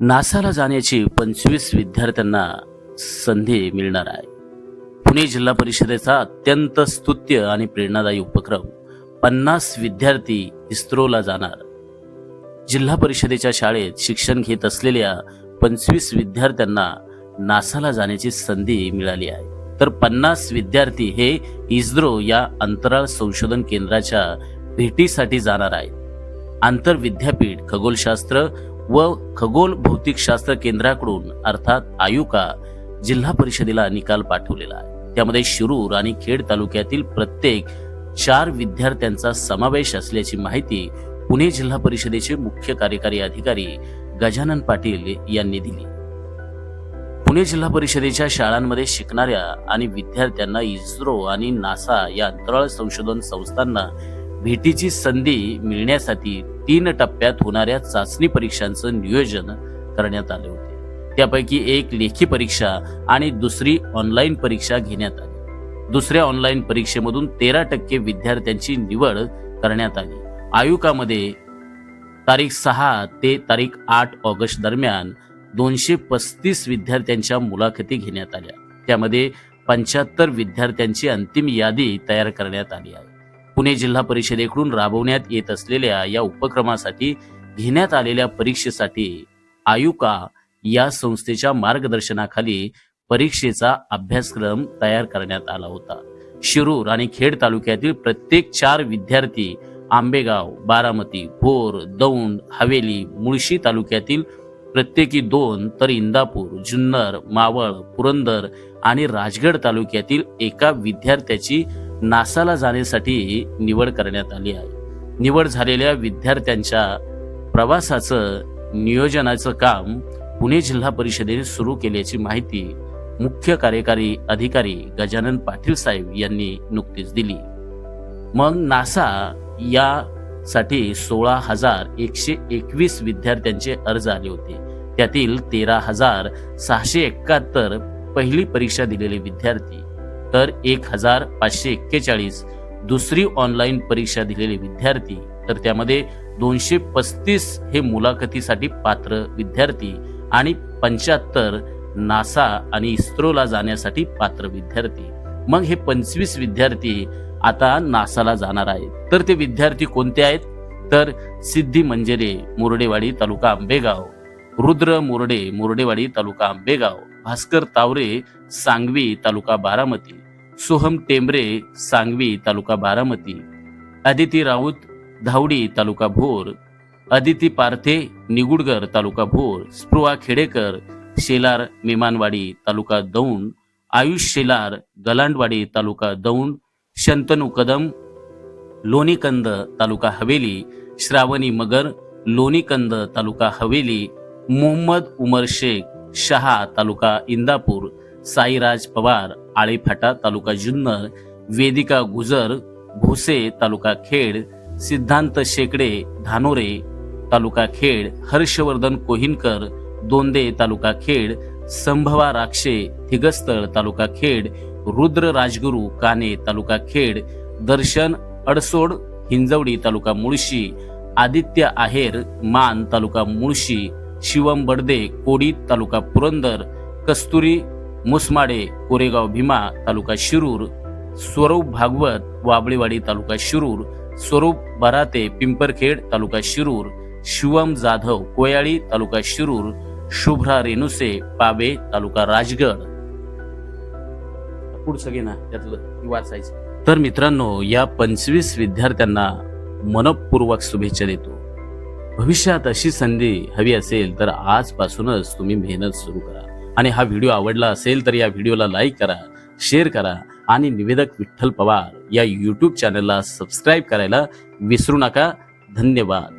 नासाला जाण्याची पंचवीस विद्यार्थ्यांना संधी मिळणार आहे. पुणे जिल्हा परिषदेचा अत्यंत स्तुत्य आणि प्रेरणादायी उपक्रम पन्नास विद्यार्थी इस्रोला जाणार. जिल्हा परिषदेच्या शाळेत शिक्षण घेत असलेल्या पंचवीस विद्यार्थ्यांना नासाला जाण्याची संधी मिळाली आहे. तर पन्नास विद्यार्थी हे इस्रो या अंतराळ संशोधन केंद्राच्या भेटीसाठी जाणार आहेत. आंतरविद्यापीठ खगोलशास्त्र व खगोल भौतिकशास्त्र केंद्राकडून अर्थात आयुका जिल्हा परिषदेला निकाल पाठवलेला आहे. त्यामध्ये शिरूर आणि खेड तालुक्यातील प्रत्येक चार विद्यार्थ्यांचा समावेश असल्याची माहिती पुणे जिल्हा परिषदेचे मुख्य कार्यकारी अधिकारी गजानन पाटील यांनी दिली. पुणे जिल्हा परिषदेच्या शाळांमध्ये शिकणाऱ्या आणि विद्यार्थ्यांना इस्रो आणि नासा या अंतराळ संशोधन संस्थांना भेटीची संधी मिळण्यासाठी तीन टप्प्यात होणाऱ्या चाचणी परीक्षांचं नियोजन करण्यात आले होते. त्यापैकी एक लेखी परीक्षा आणि दुसरी ऑनलाईन परीक्षा घेण्यात आली. दुसऱ्या ऑनलाईन परीक्षेमधून तेरा टक्के विद्यार्थ्यांची निवड करण्यात आली. आयुकामध्ये तारीख सहा ते तारीख आठ ऑगस्ट दरम्यान दोनशे पस्तीस विद्यार्थ्यांच्या मुलाखती घेण्यात आल्या. त्यामध्ये पंच्याहत्तर विद्यार्थ्यांची अंतिम यादी तयार करण्यात आली आहे. पुणे जिल्हा परिषदेकडून राबवण्यात येत असलेल्या या उपक्रमासाठी घेण्यात आलेल्या परीक्षेसाठी आयुका या संस्थेच्या मार्गदर्शनाखाली परीक्षेचा अभ्यासक्रम तयार करण्यात आला होता. शिरूर आणि खेड तालुक्यातील प्रत्येक चार विद्यार्थी आंबेगाव बारामती भोर दौंड हवेली मुळशी तालुक्यातील प्रत्येकी दोन तर इंदापूर जुन्नर मावळ पुरंदर आणि राजगड तालुक्यातील एका विद्यार्थ्याची नासाला जाण्यासाठी निवड करण्यात आली आहे. निवड झालेल्या विद्यार्थ्यांच्या प्रवासाचं नियोजनाचं काम पुणे जिल्हा परिषदेने सुरू केल्याची माहिती मुख्य कार्यकारी अधिकारी गजानन पाटील साहेब यांनी नुकतीच दिली. मग नासा यासाठी सोळा हजार एकशे एकवीस विद्यार्थ्यांचे अर्ज आले होते. त्यातील तेरा हजार सहाशे एकाहत्तर पहिली परीक्षा दिलेले विद्यार्थी तर एक हजार पाचशे एक्केचाळीस. दुसरी ऑनलाईन परीक्षा दिलेले विद्यार्थी तर त्यामध्ये दोनशे पस्तीस हे मुलाखतीसाठी पात्र विद्यार्थी आणि पंच्याहत्तर नासा आणि इस्रोला जाण्यासाठी पात्र विद्यार्थी. मग हे पंचवीस विद्यार्थी आता नासाला जाणार आहेत. तर ते विद्यार्थी कोणते आहेत? तर सिद्धी मंजेरे मुरडेवाडी तालुका आंबेगाव. रुद्र मुरडे मुरडेवाडी तालुका आंबेगाव. भास्कर तावरे सांगवी तालुका बारामती. सोहम टेंबरे सांगवी तालुका बारामती. अदिती राऊत धावडी तालुका भोर. अदिती पारथे निगुडगर तालुका भोर. स्पृहा खेडेकर शेलार मेमानवाडी तालुका दौंड. आयुष शेलार गलांडवाडी तालुका दौंड. शंतनू कदम लोणीकंद तालुका हवेली. श्रावणी मगर लोणीकंद तालुका हवेली. मोहम्मद उमर शेख शहा तालुका इंदापूर साईराज पवार आळेफाटा तालुका जुन्नर वेदिका गुजर भोसे तालुका खेड सिद्धांत शेकडे धानोरे तालुका खेड हर्षवर्धन कोहिनकर दोंदे तालुका खेड संभवा राक्षे थिगस्तळ तालुका खेड रुद्र राजगुरू काने तालुका खेड दर्शन अडसोड हिंजवडी तालुका मुळशी आदित्य आहेर मान तालुका मुळशी शिवम बडदे कोडी तालुका पुरंदर कस्तुरी मुसमाडे कोरेगाव भीमा तालुका शिरूर स्वरूप भागवत वाबळेवाडी तालुका शिरूर स्वरूप बराते पिंपरखेड तालुका शिरूर शिवम जाधव कोयाळी तालुका शिरूर शुभ्रा रेणुसे पाबे तालुका राजगड. पुढचं घे ना त्यातलं वाचायचं. तर मित्रांनो या पंचवीस विद्यार्थ्यांना मनपूर्वक शुभेच्छा देतो. भविष्यात अशी संधी हवी असेल तर आजपासूनच तुम्ही मेहनत सुरू करा. आणि हा व्हिडिओ आवडला असेल तर या व्हिडिओला लाईक करा शेअर करा आणि निवेदक विठ्ठल पवार या यूट्यूब चॅनलला सबस्क्राईब करायला विसरू नका. धन्यवाद.